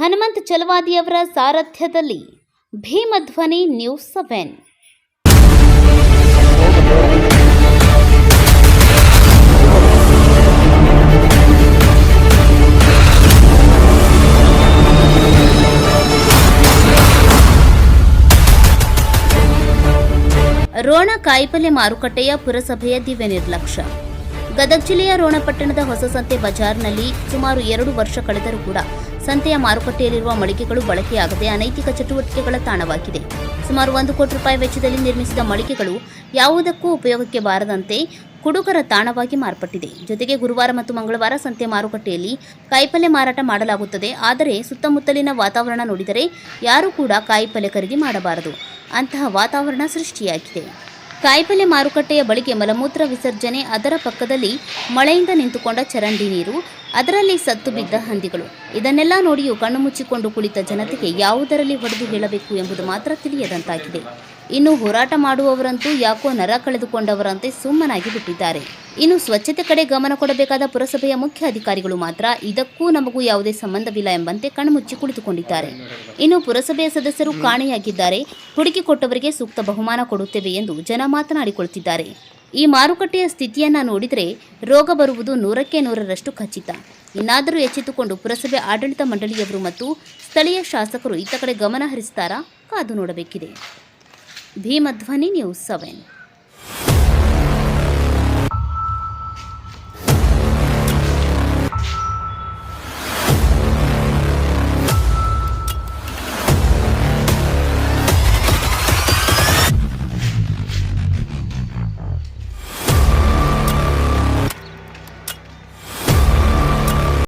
ಹನುಮಂತ್ ಚಲವಾದಿಯವರ ಸಾರಥ್ಯದಲ್ಲಿ ಭೀಮಧ್ವನಿ news seven. Ron ಕಾಯಿಪಲ್ಯ ಮಾರುಕಟ್ಟೆಯ ಪುರಸಭೆಯ ದಿವ್ಯ ನಿರ್ಲಕ್ಷ್ಯ. ಗದಗ ಜಿಲ್ಲೆಯ ರೋಣಪಟ್ಟಣದ ಹೊಸ ಸಂತೆ ಬಜಾರ್ನಲ್ಲಿ ಸುಮಾರು ಎರಡು ವರ್ಷ ಕಳೆದರೂ ಕೂಡ ಸಂತೆಯ ಮಾರುಕಟ್ಟೆಯಲ್ಲಿರುವ ಮಳಿಗೆಗಳು ಬಳಕೆಯಾಗದೆ ಅನೈತಿಕ ಚಟುವಟಿಕೆಗಳ ತಾಣವಾಗಿದೆ. ಸುಮಾರು ಒಂದು ಕೋಟಿ ರೂಪಾಯಿ ವೆಚ್ಚದಲ್ಲಿ ನಿರ್ಮಿಸಿದ ಮಳಿಗೆಗಳು ಯಾವುದಕ್ಕೂ ಉಪಯೋಗಕ್ಕೆ ಬಾರದಂತೆ ಕುಡುಕರ ತಾಣವಾಗಿ ಮಾರ್ಪಟ್ಟಿದೆ. ಜೊತೆಗೆ ಗುರುವಾರ ಮತ್ತು ಮಂಗಳವಾರ ಸಂತೆ ಮಾರುಕಟ್ಟೆಯಲ್ಲಿ ಕಾಯಿಪಲ್ಯ ಮಾರಾಟ ಮಾಡಲಾಗುತ್ತದೆ. ಆದರೆ ಸುತ್ತಮುತ್ತಲಿನ ವಾತಾವರಣ ನೋಡಿದರೆ ಯಾರೂ ಕೂಡ ಕಾಯಿಪಲ್ಯ ಖರೀದಿ ಮಾಡಬಾರದು. ಅಂತಹ ವಾತಾವರಣ ಸೃಷ್ಟಿಯಾಗಿದೆ. ಕಾಯಿಪಲ್ಯ ಮಾರುಕಟ್ಟೆಯ ಬಳಿಗೆ ಮಲಮೂತ್ರ ವಿಸರ್ಜನೆ ಅದರ ಪಕ್ಕದಲ್ಲಿ ಮಳೆಯಿಂದ ನಿಂತುಕೊಂಡ ಚರಂಡಿ ನೀರು ಅದರಲ್ಲಿ ಸತ್ತು ಬಿದ್ದ ಹಂದಿಗಳು. ಇದನ್ನೆಲ್ಲ ನೋಡಿಯೂ ಕಣ್ಣು ಮುಚ್ಚಿಕೊಂಡು ಕುಳಿತ ಜನತೆಗೆ ಯಾವುದರಲ್ಲಿ ಹೊಡೆದು ಹೇಳಬೇಕು ಎಂಬುದು ಮಾತ್ರ ತಿಳಿಯದಂತಾಗಿದೆ. ಇನ್ನು ಹೋರಾಟ ಮಾಡುವವರಂತೂ ಯಾಕೋ ನರ ಕಳೆದುಕೊಂಡವರಂತೆ ಸುಮ್ಮನಾಗಿ ಬಿಟ್ಟಿದ್ದಾರೆ. ಇನ್ನು ಸ್ವಚ್ಛತೆ ಕಡೆ ಗಮನ ಕೊಡಬೇಕಾದ ಪುರಸಭೆಯ ಮುಖ್ಯ ಅಧಿಕಾರಿಗಳು ಮಾತ್ರ ಇದಕ್ಕೂ ನಮಗೂ ಯಾವುದೇ ಸಂಬಂಧವಿಲ್ಲ ಎಂಬಂತೆ ಕಣ್ಮುಚ್ಚಿ ಕುಳಿತುಕೊಂಡಿದ್ದಾರೆ. ಇನ್ನು ಪುರಸಭೆಯ ಸದಸ್ಯರು ಕಾಣೆಯಾಗಿದ್ದಾರೆ. ಹುಡುಕಿಕೊಟ್ಟವರಿಗೆ ಸೂಕ್ತ ಬಹುಮಾನ ಕೊಡುತ್ತೇವೆ ಎಂದು ಜನ ಮಾತನಾಡಿಕೊಳ್ಳುತ್ತಿದ್ದಾರೆ ಈ ಮಾರುಕಟ್ಟೆಯ ಸ್ಥಿತಿಯನ್ನು ನೋಡಿದರೆ ರೋಗ ಬರುವುದು ನೂರಕ್ಕೆ ನೂರರಷ್ಟು ಖಚಿತ. ಇನ್ನಾದರೂ ಎಚ್ಚೆತ್ತುಕೊಂಡು ಪುರಸಭೆ ಆಡಳಿತ ಮಂಡಳಿಯವರು ಮತ್ತು ಸ್ಥಳೀಯ ಶಾಸಕರು ಈತ ಕಡೆ ಗಮನ ಹರಿಸ್ತಾರಾ? ಕಾದು ನೋಡಬೇಕಿದೆ. Bhimadhwani news seven.